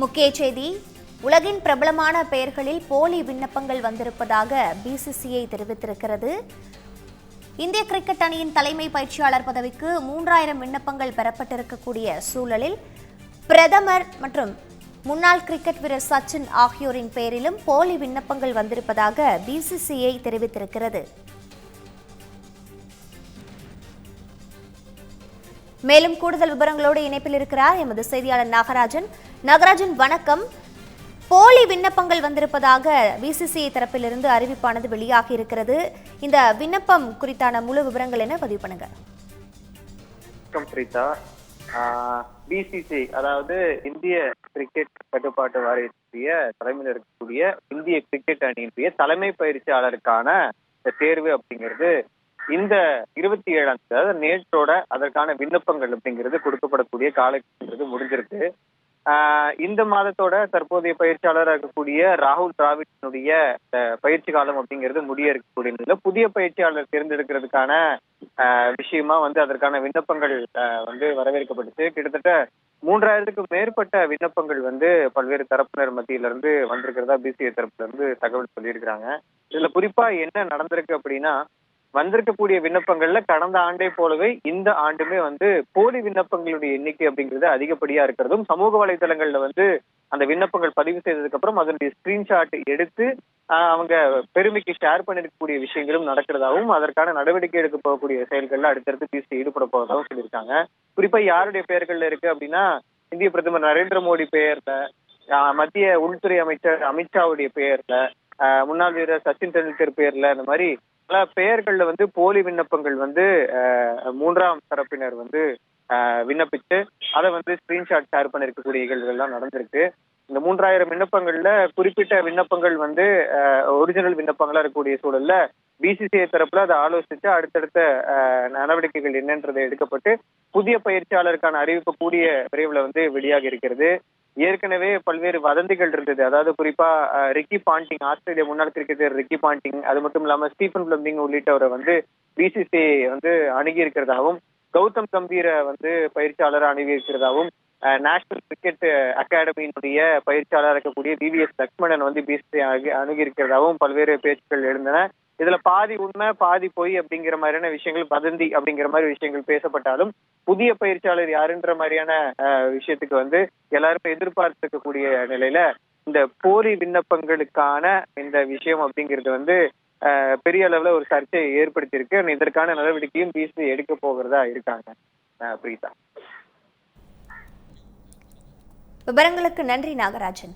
முக்கிய செய்தி உலகின் பிரபலமான பெயர்களில் போலி விண்ணப்பங்கள் வந்திருப்பதாக பிசிசிஐ தெரிவித்திருக்கிறது. இந்திய கிரிக்கெட் அணியின் தலைமை பயிற்சியாளர் பதவிக்கு மூன்றாயிரம் விண்ணப்பங்கள் பெறப்பட்டிருக்கக்கூடிய சூழலில் பிரதமர் மற்றும் முன்னாள் கிரிக்கெட் வீரர் சச்சின் ஆகியோரின் பெயரிலும் போலி விண்ணப்பங்கள் வந்திருப்பதாக பிசிசிஐ தெரிவித்திருக்கிறது. மேலும் கூடுதல் விவரங்களோடு இணைப்பில் இருக்கிறார் எமது செய்தியாளர் நாகராஜன். நாகராஜன் வணக்கம். போலி விண்ணப்பங்கள் வந்திருப்பதாக பிசிசிஐ தரப்பிலிருந்து அறிவிப்பானது வெளியாகி இருக்கிறது. இந்த விண்ணப்பம் குறித்தான முழு விவரங்கள் என்ன? பதிவு பண்ணுங்க. பிரீதா. பிசிசி அதாவது இந்திய கிரிக்கெட் கட்டுப்பாட்டு வாரியத்துடைய தலைமையில் இருக்கக்கூடிய இந்திய கிரிக்கெட் அணியினுடைய தலைமை பயிற்சியாளருக்கான தேர்வு அப்படிங்கிறது இந்த இருபத்தி ஏழாம் தேதி அதாவது நேற்றோட அதற்கான விண்ணப்பங்கள் அப்படிங்கிறது கொடுக்கப்படக்கூடிய காலங்கிறது முடிஞ்சிருக்கு. ஆஹ் இந்த மாதத்தோட தற்போதைய பயிற்சியாளராக இருக்கக்கூடிய ராகுல் டிராவிடினுடைய அஹ், பயிற்சி காலம் அப்படிங்கிறது முடிய இருக்கக்கூடிய நிலையில புதிய பயிற்சியாளர் தேர்ந்தெடுக்கிறதுக்கான ஆஹ், விஷயமா வந்து அதற்கான விண்ணப்பங்கள் ஆஹ், வந்து வரவேற்கப்பட்டுச்சு. கிட்டத்தட்ட மூன்றாயிரத்துக்கும் மேற்பட்ட விண்ணப்பங்கள் வந்து பல்வேறு தரப்பினர் மத்தியில இருந்து வந்திருக்கிறதா பிசிஏ தரப்புல இருந்து தகவல் சொல்லியிருக்கிறாங்க. இதுல குறிப்பா என்ன நடந்திருக்கு அப்படின்னா வந்திருக்கக்கூடிய விண்ணப்பங்கள்ல கடந்த ஆண்டை போலவே இந்த ஆண்டுமே வந்து போலி விண்ணப்பங்களுடைய எண்ணிக்கை அப்படிங்கிறது அதிகப்படியா இருக்கிறதும் சமூக வலைதளங்கள்ல வந்து அந்த விண்ணப்பங்கள் பதிவு செய்ததுக்கு அப்புறம் அதனுடைய ஸ்கிரீன்ஷாட் எடுத்து அவங்க பெருமைக்கு ஷேர் பண்ணிருக்கக்கூடிய விஷயங்களும் நடக்கிறதாகவும் அதற்கான நடவடிக்கை எடுக்க போகக்கூடிய செயல்கள்ல அடுத்தடுத்து பிசி ஈடுபட போவதாகவும் சொல்லியிருக்காங்க. குறிப்பா யாருடைய பெயர்கள்ல இருக்கு அப்படின்னா இந்திய பிரதமர் நரேந்திர மோடி பெயர்ல மத்திய உள்துறை அமைச்சர் அமித்ஷாவுடைய பெயர்ல முன்னாள் வீரர் சச்சின் டெண்டுல்கர் பேர்ல இந்த மாதிரி பல பெயர்கள்ல வந்து போலி விண்ணப்பங்கள் வந்து மூன்றாம் தரப்பினர் வந்து ஆஹ், விண்ணப்பிச்சு அதை வந்து ஸ்கிரீன்ஷாட் ஷேர் பண்ணிருக்கக்கூடிய நிகழ்வுகள்லாம் நடந்திருக்கு. இந்த மூன்றாயிரம் விண்ணப்பங்கள்ல குறிப்பிட்ட விண்ணப்பங்கள் வந்து ஒரிஜினல் விண்ணப்பங்களா இருக்கக்கூடிய சூழல்ல பிசிசிஐ தரப்புல அதை ஆலோசிச்சு அடுத்தடுத்த நடவடிக்கைகள் என்னன்றதை எடுக்கப்பட்டு புதிய பயிற்சியாளருக்கான அறிவிப்பு கூடிய விரைவில் வந்து வெளியாக இருக்கிறது. ஏற்கனவே பல்வேறு வதந்திகள் இருந்தது. அதாவது குறிப்பா ரிக்கி பாண்டிங் ஆஸ்திரேலிய முன்னாள் கிரிக்கெட்டர் ரிக்கி பாண்டிங் அது மட்டும் இல்லாம ஸ்டீஃபன் பிளம்பிங் உள்ளிட்டவரை வந்து பிசிசிஐ வந்து அணுகி இருக்கிறதாகவும் கௌதம் கம்பீரை வந்து பயிற்சியாளரை அணுகி இருக்கிறதாகவும் நேஷனல் கிரிக்கெட் அகாடமியினுடைய பயிற்சியாளராக இருக்கக்கூடிய விவிஎஸ் லக்ஷ்மணன் வந்து பிசிசிஐ அணுகி இருக்கிறதாகவும் பல்வேறு பேச்சுக்கள் எழுந்தன. இதுல பாதி உண்மை பாதி பொய் அப்படிங்கிற மாதிரியான விஷயங்கள் வதந்தி அப்படிங்கிற மாதிரி விஷயங்கள் பேசப்பட்டாலும் புதிய பயிற்சியாளர் யாருன்ற மாதிரியான விஷயத்துக்கு வந்து எல்லாருமே எதிர்பார்த்துக்கக்கூடிய நிலையில இந்த போலி விண்ணப்பங்களுக்கான இந்த விஷயம் அப்படிங்கிறது வந்து பெரிய அளவுல ஒரு சர்ச்சையை ஏற்படுத்தியிருக்கு. இதற்கான நடவடிக்கையும் பிசி எடுக்க போகிறதா இருக்காங்க. அஹ், பிரீதா. விவரங்களுக்கு நன்றி நாகராஜன்.